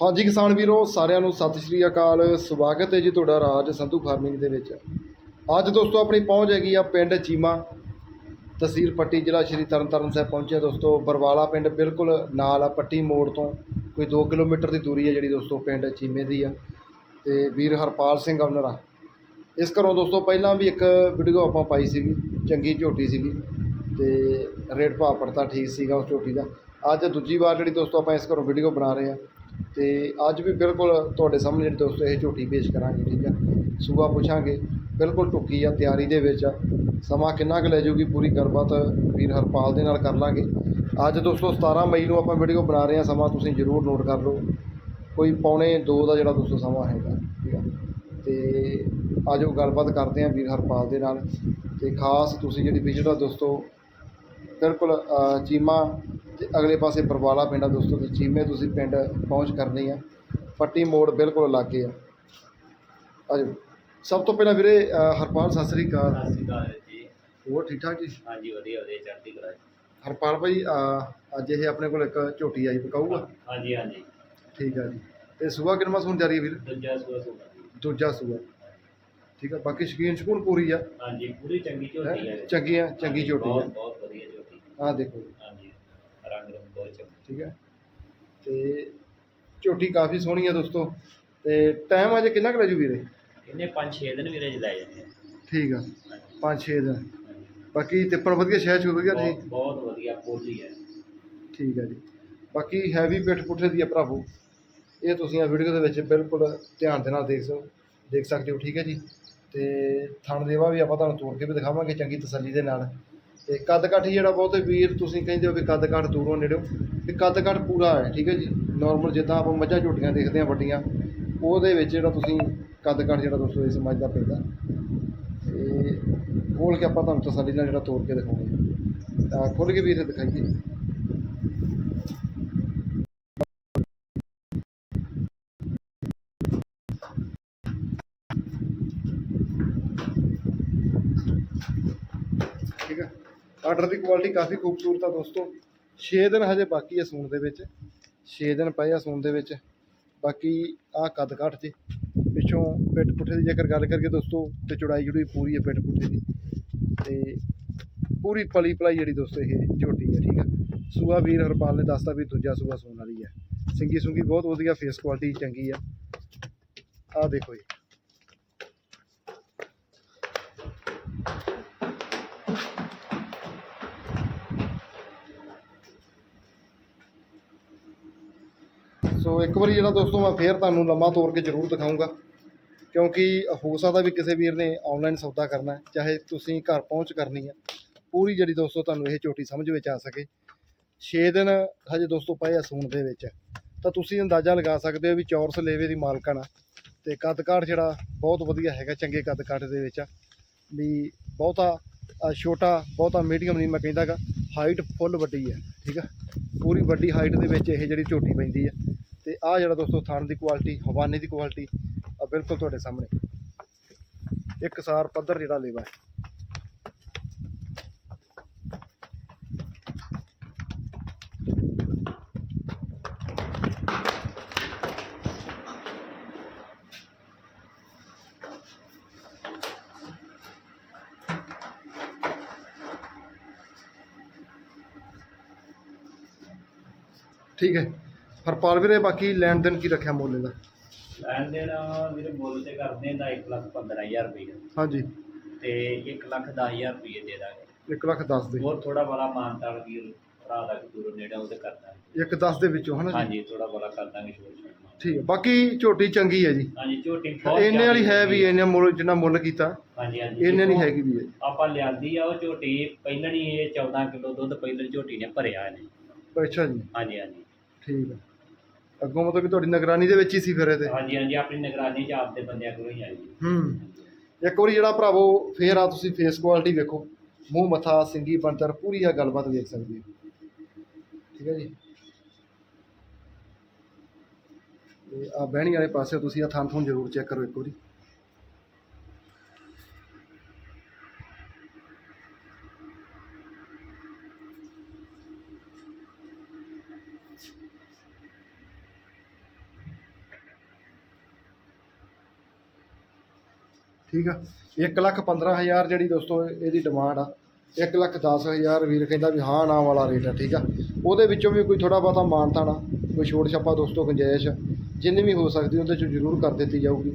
ਹਾਂਜੀ ਕਿਸਾਨ ਵੀਰੋ, ਸਾਰਿਆਂ ਨੂੰ ਸਤਿ ਸ਼੍ਰੀ ਅਕਾਲ। ਸਵਾਗਤ ਹੈ ਜੀ ਤੁਹਾਡਾ ਰਾਜ ਸੰਧੂ ਫਾਰਮਿੰਗ ਦੇ ਵਿੱਚ। ਅੱਜ ਦੋਸਤੋ ਆਪਣੀ ਪਹੁੰਚ ਹੈਗੀ ਆ ਪਿੰਡ ਚੀਮਾ। ਤਹਿਸੀਲ ਪੱਟੀ ਜ਼ਿਲ੍ਹਾ ਸ਼੍ਰੀ ਤਰਨਤਾਰਨ ਸਾਹਿਬ ਪਹੁੰਚਿਆ ਦੋਸਤੋ। ਬਰਵਾਲਾ ਪਿੰਡ ਬਿਲਕੁਲ ਨਾਲ ਆ, ਪੱਟੀ ਮੋੜ ਤੋਂ। ਕੋਈ 2 ਕਿਲੋਮੀਟਰ ਦੀ ਦੂਰੀ ਹੈ ਜਿਹੜੀ ਦੋਸਤੋ ਪਿੰਡ ਚੀਮੇ ਦੀ ਆ। ਤੇ ਵੀਰ ਹਰਪਾਲ ਸਿੰਘ ਓਨਰ ਆ। ਇਸ ਘਰੋਂ ਦੋਸਤੋ ਪਹਿਲਾਂ ਵੀ ਇੱਕ ਵੀਡੀਓ ਆਪਾਂ ਪਾਈ ਸੀਗੀ, ਚੰਗੀ ਝੋਟੀ ਸੀਗੀ। ਤੇ ਰੇਟ ਭਾਅ ਪੜਤਾ ਠੀਕ ਸੀਗਾ ਉਸ ਝੋਟੀ ਦਾ। ਅੱਜ ਦੂਜੀ ਵਾਰ ਜਿਹੜੀ ਦੋਸਤੋ ਆਪਾਂ ਇਸ ਘਰੋਂ ਵੀਡੀਓ ਬਣਾ ਰਹੇ ਆ। ਤੇ ਅੱਜ ਵੀ ਬਿਲਕੁਲ ਤੁਹਾਡੇ ਸਾਹਮਣੇ ਜਿਹੜੇ ਦੋਸਤੋ ਇਹ ਝੋਟੀ ਪੇਸ਼ ਕਰਾਂਗੇ, ਠੀਕ ਆ ਸੂਆ ਪੁੱਛਾਂਗੇ, ਬਿਲਕੁਲ ਟੁੱਕੀ ਆ, ਤਿਆਰੀ ਦੇ ਵਿੱਚ ਆ। ਸਮਾਂ ਕਿੰਨਾ ਕੁ ਲੈ ਜਾਊਗੀ, ਪੂਰੀ ਗੱਲਬਾਤ ਵੀਰ ਹਰਪਾਲ ਦੇ ਨਾਲ ਕਰ ਲਾਂਗੇ। ਅੱਜ ਦੋਸਤੋ 17 ਮਈ ਨੂੰ ਆਪਾਂ ਵੀਡੀਓ ਬਣਾ ਰਹੇ ਹਾਂ, ਸਮਾਂ ਤੁਸੀਂ ਜ਼ਰੂਰ ਨੋਟ ਕਰ ਲਓ। ਕੋਈ ਪੌਣੇ 2 ਦਾ ਜਿਹੜਾ ਦੋਸਤੋ ਸਮਾਂ ਹੈਗਾ, ਠੀਕ ਆ? ਤੇ ਆਜੋ ਗੱਲਬਾਤ ਕਰਦੇ ਹਾਂ ਵੀਰ ਹਰਪਾਲ ਦੇ ਨਾਲ। ਤੇ ਖਾਸ ਤੁਸੀਂ ਜਿਹੜੀ ਵਿਜ਼ਿਟ ਆ ਦੋਸਤੋ, ਬਿਲਕੁਲ ਚੀਮਾ ਤੇ ਅਗਲੇ ਪਾਸੇ ਬਰਵਾਲਾ ਪਿੰਡ ਆ ਦੋਸਤੋ ਤੇ ਚੀਮੇ ਤੁਸੀਂ ਪਿੰਡ ਪਹੁੰਚ ਕਰਨੀ ਆ ਪੱਟੀ ਮੋੜ ਬਿਲਕੁਲ ਲਾਗੇ ਆ ਆਜੋ ਸਭ ਤੋਂ ਪਹਿਲਾਂ ਵੀਰੇ ਅ, ਹਰਪਾਲ ਸਤਿ ਸ੍ਰੀ ਅਕਾਲ ਸਤਿ ਸ਼੍ਰੀ ਅਕਾਲ ਜੀ ਹੋਰ ਠੀਕ ਠਾਕ ਜੀ ਹਾਂਜੀ ਵਧੀਆ ਵਧੀਆ ਚੜ੍ਹਦੀ ਕਲਾ ਜੀ। ਹਰਪਾਲ ਭਾਈ ਅ, ਅੱਜ ਇਹ ਆਪਣੇ ਕੋਲ ਇੱਕ ਝੋਟੀ ਆਈ ਪਕਾਊਗਾ ਹਾਂਜੀ ਹਾਂਜੀ ਠੀਕ ਆ ਜੀ ਤੇ ਸੂਆ ਕਿੰਨਾ ਸੂਣ ਜਾਰੀ ਹੈ ਵੀਰ ਦੂਜਾ ਸੂਆ ਸੂਆ ਜੀ ਦੂਜਾ ਸੂਆ ਠੀਕ ਆ ਬਾਕੀ ਸ਼ਕੀਨ ਸ਼ਕੂਨ ਪੂਰੀ ਆ ਹਾਂਜੀ ਪੂਰੀ ਚੰਗੀ ਝੋਟੀ ਹੈਂ? ਹੈ ਚੰਗੀ ਆ ਚੰਗੀ ਝੋਟੀ ਬਹੁਤ ਆ ਬਹੁਤ ਵਧੀਆ ਝੋਟੀ ਆਹ ਦੇਖੋ ਜੀ, ਹਾਂਜੀ ਰੰਗ ਰੰਗ ਬਹੁਤ ਚੰਗਾ ਠੀਕ ਹੈ। ਤੇ ਝੋਟੀ ਕਾਫੀ ਸੋਹਣੀ ਆ ਦੋਸਤੋ। ਤੇ ਟਾਈਮ ਅਜੇ ਕਿੰਨਾ ਕੁ ਲੈ ਜੂ ਵੀਰੇ? ਇਹਨੇ 5-6 ਦਿਨ ਵੀਰੇ ਲੈ ਜਾਂਦੇ ਆ ਠੀਕ ਆ ਹਾਂਜੀ, 5-6 ਦਿਨ। ਬਾਕੀ ਤਿੱਪਣ ਵਧੀਆ ਸ਼ਹਿਰ ਚ ਵਧੀਆ ਜੀ? ਬਹੁਤ ਬਹੁਤ ਵਧੀਆ ਪੋਲੀ ਹੈ ਠੀਕ ਹੈ ਜੀ। ਬਾਕੀ ਹੈਵੀ ਪਿੱਠ ਪੁੱਠੇ ਦੀ ਆ ਭਰਾਵੋ। ਇਹ ਤੁਸੀਂ ਆ ਵੀਡੀਓ ਦੇ ਵਿੱਚ ਬਿਲਕੁਲ ਧਿਆਨ ਦੇ ਨਾਲ ਦੇਖ ਸਕ ਦੇਖ ਸਕਦੇ ਹੋ ਠੀਕ ਹੈ ਜੀ। ਤੇ ਥਣ ਦੇਵਾ ਵੀ ਆਪਾਂ ਤੁਹਾਨੂੰ ਤੋੜ ਕੇ ਵੀ ਦਿਖਾਵਾਂਗੇ ਚੰਗੀ ਤਸੱਲੀ ਦੇ ਨਾਲ। ਤੇ ਕੱਦ ਕੱਠ ਹੀ ਜਿਹੜਾ ਬਹੁਤੇ ਵੀਰ ਤੁਸੀਂ ਕਹਿੰਦੇ ਹੋ ਵੀ ਕੱਦ ਕਾਠ ਦੂਰੋਂ ਨੇੜਿਓ, ਵੀ ਕੱਦ ਕੱਠ ਪੂਰਾ ਹੈ, ਠੀਕ ਹੈ ਜੀ? ਨਾਰਮਲ ਜਿੱਦਾਂ ਆਪਾਂ ਮੱਝਾਂ ਝੋਟੀਆਂ ਦੇਖਦੇ ਆ ਵੱਡੀਆਂ, ਉਹਦੇ ਵਿੱਚ ਜਿਹੜਾ ਤੁਸੀਂ ਕੱਦ ਕੱਠ ਜਿਹੜਾ ਦੋਸਤੋ ਮੱਝ ਦਾ ਪੈਂਦਾ। ਤੇ ਖੋਲ ਕੇ ਆਪਾਂ ਤੁਹਾਨੂੰ ਤਸੱਲੀ ਨਾਲ ਜਿਹੜਾ ਤੋੜ ਕੇ ਦਿਖਾਉਂਗੇ ਤਾਂ ਖੋਲ ਕੇ ਵੀਰ ਦਿਖਾਈਏ ਠੀਕ ਹੈ ਆਰਡਰ ਦੀ ਕੁਆਲਿਟੀ ਕਾਫੀ ਖੂਬਸੂਰਤ ਆ ਦੋਸਤੋ। 6 ਦਿਨ ਹਜੇ ਬਾਕੀ ਹੈ ਸੂਣ ਦੇ ਵਿੱਚ। 6 ਦਿਨ ਪਏ ਆ ਸੂਣ ਦੇ ਵਿੱਚ। ਬਾਕੀ ਆਹ ਕੱਦ ਕਾਠ ਤੇ ਪਿੱਛੋਂ ਪਿੱਠ ਪੁੱਠੇ ਦੀ ਜੇਕਰ ਗੱਲ ਕਰੀਏ ਦੋਸਤੋ, ਤੇ ਚੌੜਾਈ ਜਿਹੜੀ ਪੂਰੀ ਹੈ ਪਿੱਠ ਪੁੱਠੇ ਦੀ। ਤੇ ਪੂਰੀ ਪਲੀ ਪਲਾਈ ਜਿਹੜੀ ਦੋਸਤੋ ਇਹ ਝੋਟੀ ਹੈ ਠੀਕ ਹੈ ਸੂਆ ਵੀਰ ਹਰਪਾਲ ਨੇ ਦੱਸਤਾ ਵੀ ਦੂਜਾ ਸੂਆ ਸੂਣ ਵਾਲੀ ਹੈ ਸਿੰਗੀ ਸੁੰਗੀ ਬਹੁਤ ਵਧੀਆ ਫੇਸ ਕੁਆਲਿਟੀ ਚੰਗੀ ਆ। ਆਹ ਦੇਖੋ ਜੀ। ਸੋ ਇੱਕ ਵਾਰੀ ਜਿਹੜਾ ਦੋਸਤੋ ਮੈਂ ਫੇਰ ਤੁਹਾਨੂੰ ਲੰਮਾ ਤੋਰ ਕੇ ਜ਼ਰੂਰ ਦਿਖਾਊਂਗਾ। ਕਿਉਂਕਿ ਹੋ ਸਕਦਾ ਵੀ ਕਿਸੇ ਵੀਰ ਨੇ ਆਨਲਾਈਨ ਸੌਦਾ ਕਰਨਾ ਹੈ, ਚਾਹੇ ਤੁਸੀਂ ਘਰ ਪਹੁੰਚ ਕਰਨੀ ਹੈ। ਪੂਰੀ ਜਿਹੜੀ ਦੋਸਤੋ ਤੁਹਾਨੂੰ ਇਹ ਝੋਟੀ ਸਮਝ ਵਿੱਚ ਆ ਸਕੇ। 6 ਦਿਨ ਹਜੇ ਦੋਸਤੋ ਪਏ ਆ ਸੂਣ ਦੇ ਵਿੱਚ। ਤਾਂ ਤੁਸੀਂ ਅੰਦਾਜ਼ਾ ਲਗਾ ਸਕਦੇ ਹੋ ਵੀ ਚੌਰਸ ਲੇਵੇ ਦੀ ਮਾਲਕਣ ਆ। ਤੇ ਕੱਦ ਕਾਠ ਜਿਹੜਾ ਬਹੁਤ ਵਧੀਆ ਹੈਗਾ, ਚੰਗੇ ਕੱਦ ਕਾਠ ਦੇ ਵਿੱਚ ਆ। ਵੀ ਬਹੁਤਾ ਛੋਟਾ, ਬਹੁਤਾ ਮੀਡੀਅਮ ਨਹੀਂ ਮੈਂ ਕਹਿੰਦਾਗਾ ਹਾਈਟ ਫੁੱਲ ਵੱਡੀ ਹੈ, ਠੀਕ ਆ? ਪੂਰੀ ਵੱਡੀ ਹਾਈਟ ਦੇ ਵਿੱਚ ਇਹ ਜਿਹੜੀ ਝੋਟੀ ਪੈਂਦੀ ਹੈ ਤੇ ਆਹ ਜਿਹੜਾ ਦੋਸਤੋ ਥਣ ਦੀ ਕੁਆਲਿਟੀ ਹਵਾਨੇ ਦੀ ਕੁਆਲਿਟੀ ਆ ਬਿਲਕੁਲ ਤੁਹਾਡੇ ਸਾਹਮਣੇ। ਇੱਕ ਸਾਰ ਪੱਧਰ ਜਿਹੜਾ ਲੇਵਾ ਹੈ ਠੀਕ ਹੈ। ਹਰਪਾਲ ਵੀਰੇ ਬਾਕੀ ਲੈਣ ਦੇਣ ਕੀ ਰੱਖਿਆ ਮੁੱਲ ਦਾ ਲੈਣ ਦੇਣ ਵੀਰੇ ਮੁੱਲ ਤੇ ਕਰਦੇ ਦਾ 1 ਲੱਖ 15000 ਰੁਪਏ ਹਾਂਜੀ। ਤੇ 1 ਲੱਖ 10000 ਰੁਪਏ ਦੇ ਦਾਂਗੇ। 1 ਲੱਖ 10 ਦੇ। ਹੋਰ ਥੋੜਾ ਬੜਾ ਮਾਨਤਾਲ ਵੀਰ ਭਰਾ ਦਾ ਦੂਰੋਂ ਨੇੜੇ ਉਹ ਤੇ ਕਰਦਾ ਇੱਕ 10 ਦੇ ਵਿੱਚੋਂ ਹਨਾ ਜੀ? ਹਾਂਜੀ ਥੋੜਾ ਬੜਾ ਕਰ ਦਾਂਗੇ ਛੋਟ ਠੀਕ ਹੈ ਬਾਕੀ ਝੋਟੀ ਚੰਗੀ ਹੈ ਜੀ। ਹਾਂਜੀ ਝੋਟੀ ਬਹੁਤ ਇੰਨੇ ਵਾਲੀ ਹੈ ਵੀ ਇੰਨੇ ਮੁੱਲ ਜਿੰਨਾ ਮੁੱਲ ਕੀਤਾ ਹਾਂਜੀ ਹਾਂਜੀ। ਇੰਨੇ ਨਹੀਂ ਹੈਗੀ ਵੀ। ਆਪਾਂ ਲਿਆਂਦੀ ਆ ਉਹ ਝੋਟੀ ਪਹਿਲਣ ਹੀ ਇਹ 14 ਕਿਲੋ ਦੁੱਧ ਪਹਿਲਣ ਝੋਟੀ ਨੇ ਭਰਿਆ ਇਹਨੇ। ਅੱਛਾ ਜੀ। ਹਾਂਜੀ ਹਾਂਜੀ। ਠੀਕ ਹੈ। ਅੱਗੋਂ ਮਤਲਬ ਕਿ ਤੁਹਾਡੀ ਨਿਗਰਾਨੀ ਦੇ ਵਿੱਚ ਹੀ ਸੀ ਫਿਰ ਇਹਦੇ ਹਾਂਜੀ ਹਾਂਜੀ ਆਪਣੀ ਨਿਗਰਾਨੀ ਚ ਆਪਦੇ ਬੰਦਿਆਂ ਕੋਲੋਂ ਹੀ ਆਈ। ਜੀ ਹੂੰ। ਇੱਕ ਵਾਰੀ ਜਿਹੜਾ ਭਰਾਵੋ ਫੇਰ ਆ ਤੁਸੀਂ ਫੇਸ ਕੁਆਲਿਟੀ ਵੇਖੋ। ਮੂੰਹ ਮੱਥਾ ਸਿੰਗੀ ਬਣਤਰ ਪੂਰੀ ਆ ਗੱਲਬਾਤ ਵੇਖ ਸਕਦੇ ਹੋ। ਠੀਕ ਹੈ ਜੀ? ਤੇ ਆ ਬਹਿਣੀ ਵਾਲੇ ਪਾਸੇ ਤੁਸੀਂ ਆ ਥਾਂ ਥੂੰ ਜ਼ਰੂਰ ਚੈੱਕ ਕਰੋ ਇੱਕ ਵਾਰੀ। ਠੀਕ ਆ? 1 ਲੱਖ 15000 ਜਿਹੜੀ ਦੋਸਤੋ ਇਹਦੀ ਡਿਮਾਂਡ ਆ। 1 ਲੱਖ 10000 ਵੀਰ ਕਹਿੰਦਾ ਵੀ ਹਾਂ ਨਾ ਵਾਲਾ ਰੇਟ ਆ ਠੀਕ ਆ? ਉਹਦੇ ਵਿੱਚੋਂ ਵੀ ਕੋਈ ਥੋੜਾ ਬਹੁਤਾ ਮਾਨਤਾ ਨਾ ਕੋਈ ਛੋਟ ਛਾਪਾ ਦੋਸਤੋ ਗੁੰਜਾਇਸ਼। ਜਿੰਨੀ ਵੀ ਹੋ ਸਕਦੀ ਉਹਦੇ ਚ ਜ਼ਰੂਰ ਕਰ ਦਿੱਤੀ ਜਾਊਗੀ।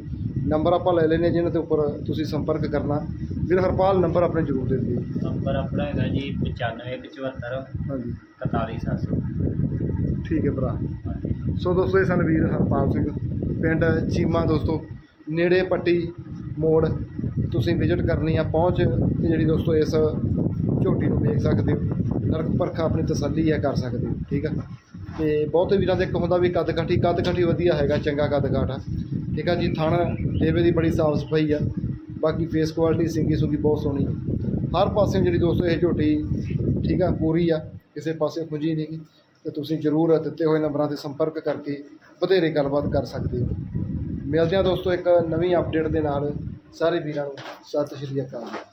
ਨੰਬਰ ਆਪਾਂ ਲੈ ਲੈਨੇ ਜਿਹਨਾਂ ਦੇ ਉੱਪਰ ਤੁਸੀਂ ਸੰਪਰਕ ਕਰਨਾ। ਵੀਰ ਹਰਪਾਲ ਨੰਬਰ ਆਪਣੇ ਜ਼ਰੂਰ ਦੇ ਦਿਓ। ਨੰਬਰ ਆਪਣਾ ਹੈਗਾ ਜੀ 9574 ਹਾਂਜੀ। 41700 ਠੀਕ ਹੈ ਭਰਾ। ਸੋ ਦੋਸਤੋ ਇਹ ਸਨ ਵੀਰ ਹਰਪਾਲ ਸਿੰਘ। ਪਿੰਡ ਚੀਮਾ ਦੋਸਤੋ ਨੇੜੇ ਪੱਟੀ ਮੋੜ ਤੁਸੀਂ ਵਿਜ਼ਿਟ ਕਰਨੀ ਆ, ਪਹੁੰਚ ਤੇ ਜਿਹੜੀ ਦੋਸਤੋ ਇਸ ਝੋਟੀ ਨੂੰ ਵੇਖ ਸਕਦੇ ਹੋ। ਨਰਕ ਪਰਖਾ ਆਪਣੀ ਤਸੱਲੀ ਹੈ, ਕਰ ਸਕਦੇ ਹੋ, ਠੀਕ ਆ? ਤੇ ਬਹੁਤੇ ਵੀਰਾਂ ਦੇ ਇੱਕ ਹੁੰਦਾ ਵੀ ਕੱਦ ਕਾਠੀ ਕੱਦ ਕਾਠੀ ਵਧੀਆ ਹੈਗਾ, ਚੰਗਾ ਕੱਦ ਕਾਠ ਆ। ਠੀਕ ਆ ਜੀ, ਥਣ ਦੇਵੇ ਦੀ ਬੜੀ ਸਾਫ਼ ਸਫ਼ਾਈ ਆ। ਬਾਕੀ ਫੇਸ ਕੁਆਲਿਟੀ ਸਿੰਗੀ ਸੁੰਗੀ ਬਹੁਤ ਸੋਹਣੀ ਹਰ ਪਾਸੇ ਜਿਹੜੀ ਦੋਸਤੋ ਇਹ ਝੋਟੀ, ਠੀਕ ਆ, ਪੂਰੀ ਆ, ਕਿਸੇ ਪਾਸੇ ਖੁੰਝੀ ਨਹੀਂ। ਗੀ ਤੇ ਤੁਸੀਂ ਜ਼ਰੂਰ ਦਿੱਤੇ ਹੋਏ ਨੰਬਰਾਂ ਤੇ ਸੰਪਰਕ ਕਰਕੇ ਵਧੇਰੇ ਗੱਲਬਾਤ ਕਰ ਸਕਦੇ ਹੋ। ਮਿਲਦੇ ਹਾਂ ਦੋਸਤੋ ਇੱਕ ਨਵੀਂ ਅਪਡੇਟ ਦੇ ਨਾਲ। ਸਾਰੇ ਵੀਰਾਂ ਨੂੰ ਸਤਿ ਸ਼੍ਰੀ ਅਕਾਲ।